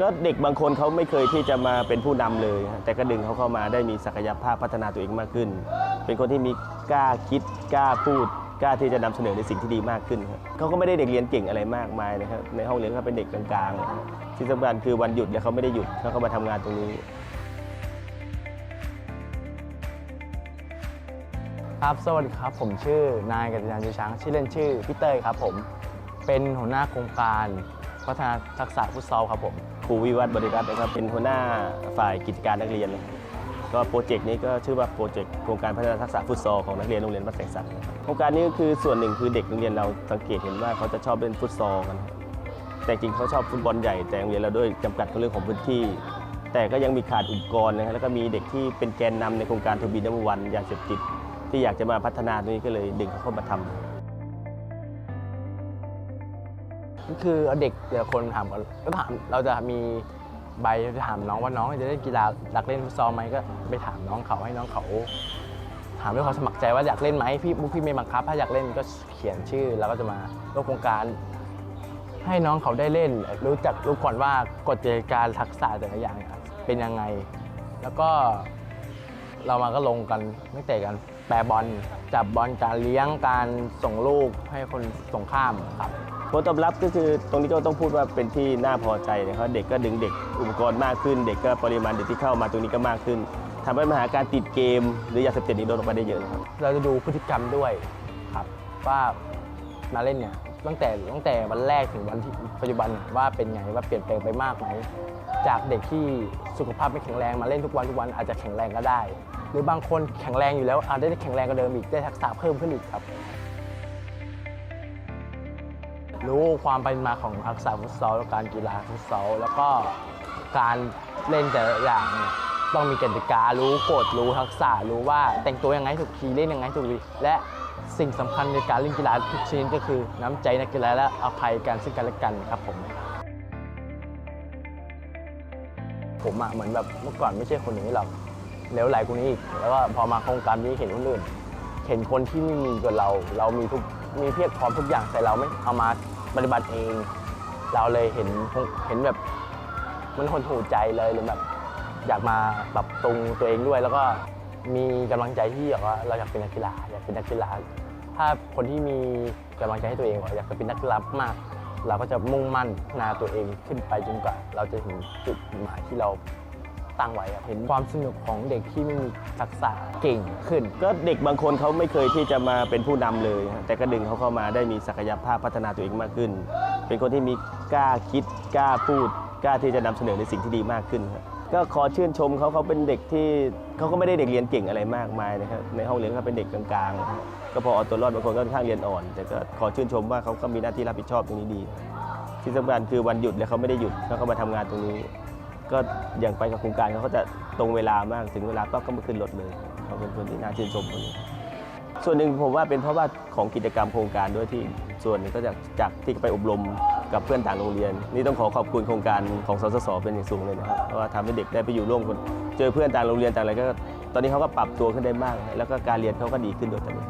ก็เด็กบางคนเขาไม่เคยที่จะมาเป็นผู้นำเลย แต่ก็ดึงเขาเข้ามาได้มีศักยภาพพัฒนาตัวเองมากขึ้น เป็นคนที่มีกล้าคิดกล้าพูดกล้าที่จะนำเสนอในสิ่งที่ดีมากขึ้นครับเขาก็ไม่ได้เด็กเรียนเก่งอะไรมากมายนะครับในห้องเรียนเขาเป็นเด็กกลางๆที่สำคัญคือวันหยุดเนี่ยเขาไม่ได้หยุดเขาก็มาทำงานตรงนี้ครับสวัสดีครับ ผมชื่อนายกัตยานจูช้างชื่อเล่นชื่อพี่เต้ยครับผม เป็นหัวหน้าโครงการพัฒนาทักษะฟุตซอลครับผม ครูวิวัฒน์บริรัตน์นะครับเป็นหัวหน้าฝ่ายกิจการนักเรียน ก็โปรเจกต์นี้ก็ชื่อว่าโปรเจกต์โครงการพัฒนาทักษะฟุตซอลของนักเรียนโรงเรียนวัดแสงสันโครงการนี้ก็คือส่วนหนึ่งคือเด็กโรงเรียนเราสังเกตเห็นว่าเขาจะชอบเล่นฟุตซอลกันแต่จริงเขาชอบฟุตบอลใหญ่แต่โรงเรียนเราด้วยจำกัดเรื่องของพื้นที่ แต่ก็ยังมีขาดอุปกรณ์นะครับแล้วก็มีเด็กที่เป็นแกนนำในโครงการทวีนัมวันยาเสพติดที่อยากจะมาพัฒนาตรงนี้ก็เลยดึงเขาเข้ามาทำ คือเอาเด็กแต่ละคนถามก็ถามเราจะมีใบจะถามน้องว่าน้องจะเล่นกีฬาอยากเล่นฟุตซอลไหมก็ไปถามน้องเขาให้น้องเขา ถามด้วยความสมัครใจว่าอยากเล่นไหมพี่บุ๊คพี่ไม่บังคับ ถ้าอยากเล่นก็เขียนชื่อแล้วก็จะมาร่วมโครงการ ให้น้องเขาได้เล่น รู้จักรู้ก่อนว่ากฎเกณฑ์การทักษะแต่ละอย่างเนี่ยเป็นยังไง แล้วก็เรามาก็ลงกันตั้งแต่กัน แปรบอลจับบอลการเลี้ยงการส่งลูกให้คนส่งข้ามครับผลตอบรับก็คือตรงนี้ก็ต้องพูดว่าเป็นที่น่าพอใจนะครับเด็กก็ดึงเด็กอุปกรณ์มากขึ้น เด็กก็ปริมาณเด็กที่เข้ามาตรงนี้ก็มากขึ้นทำให้มหาการติดเกม หรือยาเสพติดนี้ลดลงไปได้เยอะนะครับเราจะดูพฤติกรรมด้วยครับว่ามาเล่นเนี่ยตั้งแต่ตั้งแต่วันแรกถึงวันที่ปัจจุบันว่าเป็นไงว่าเปลี่ยนแปลงไปมากไหมจากเด็กที่สุขภาพไม่แข็งแรงมาเล่นทุกวันทุกวันอาจจะแข็งแรงก็ได้ หรือบางคนแข็งแรงอยู่แล้วอาจจะได้แข็งแรงกว่าเดิมอีกได้ทักษะเพิ่มขึ้นอีกครับ รู้ความเป็นมาของทักษะฟุตซอลและการกีฬาฟุตซอลแล้วก็การเล่นแต่ละอย่างเนี่ยต้องมีกติการู้กฎรู้ทักษะรู้ว่าแต่งตัวยังไงถูกทีเล่นยังไงถูกทีและสิ่งสำคัญในการเล่นกีฬาทุกชนิดก็คือ น้ำใจนักกีฬาและอภัยกันซึ่งกันและกันครับผม ผมอะเหมือนแบบเมื่อก่อนไม่ใช่คนอย่างนี้หรอก เหลวไหลกว่านี้อีก แล้วก็พอมาโครงการนี้เห็นคนอื่น เห็นคนที่ไม่มีกว่าเรา เรามีทุกมีเพียบพร้อมทุกอย่างแต่เราไม่เอามาปฏิบัติเอง เราเลยเห็นเห็นแบบมันหดหูใจเลยหรือแบบอยากมาปรับปรุงตัวเองด้วย แล้วก็มีกำลังใจที่อยากว่าเราอยากเป็นนักกีฬาอยากเป็นนักกีฬาถ้าคนที่มีกำลังใจให้ตัวเองว่าอยากจะเป็นนักกีฬามาก เราก็จะมุ่งมั่นนาตัวเองขึ้นไปจนกว่า เราจะถึงจุดหมายที่เรา ตั้งไว้ครับเห็นความสนุกของเด็กที่ไม่มีทักษะเก่งขึ้น ก็เด็กบางคนเขาไม่เคยที่จะมาเป็นผู้นำเลยฮะแต่ก็ดึงเขาเข้ามาได้มีศักยภาพพัฒนาตัวเองมากขึ้น เป็นคนที่มีกล้าคิดกล้าพูดกล้าที่จะนำเสนอในสิ่งที่ดีมากขึ้นครับก็ขอชื่นชมเขาเขาเป็นเด็กที่เขาก็ไม่ได้เด็กเรียนเก่งอะไรมากมายนะครับในห้องเรียนเขาเป็นเด็กกลางๆ ก็พอเอาตัวรอดบางคนก็ค่อนข้างเรียนอ่อน แต่ก็ขอชื่นชมว่าเขาก็มีหน้าที่รับผิดชอบตรงนี้ดี ที่สำคัญคือวันหยุดแล้วเขาไม่ได้หยุดเขาก็มาทำงานตรงนี้ ก็อย่างไปกับโครงการเขาก็จะตรงเวลามากถึงเวลาปั๊บก็มาขึ้นรถเลยเขาเป็นคนที่น่าชื่นชมคนนี้ส่วนหนึ่งผมว่าเป็นเพราะว่าของกิจกรรมโครงการด้วยที่ส่วนหนึ่งก็จากจากที่ไปอบรมกับเพื่อนต่างโรงเรียน นี่ต้องขอขอบคุณโครงการของสสสเป็นอย่างสูงเลยนะครับเพราะว่าทำให้เด็กได้ไปอยู่ร่วมกันเจอเพื่อนต่างโรงเรียนต่างอะไรก็ ตอนนี้เขาก็ปรับตัวขึ้นได้มาก แล้วก็การเรียนเขาก็ดีขึ้นโดยตลอด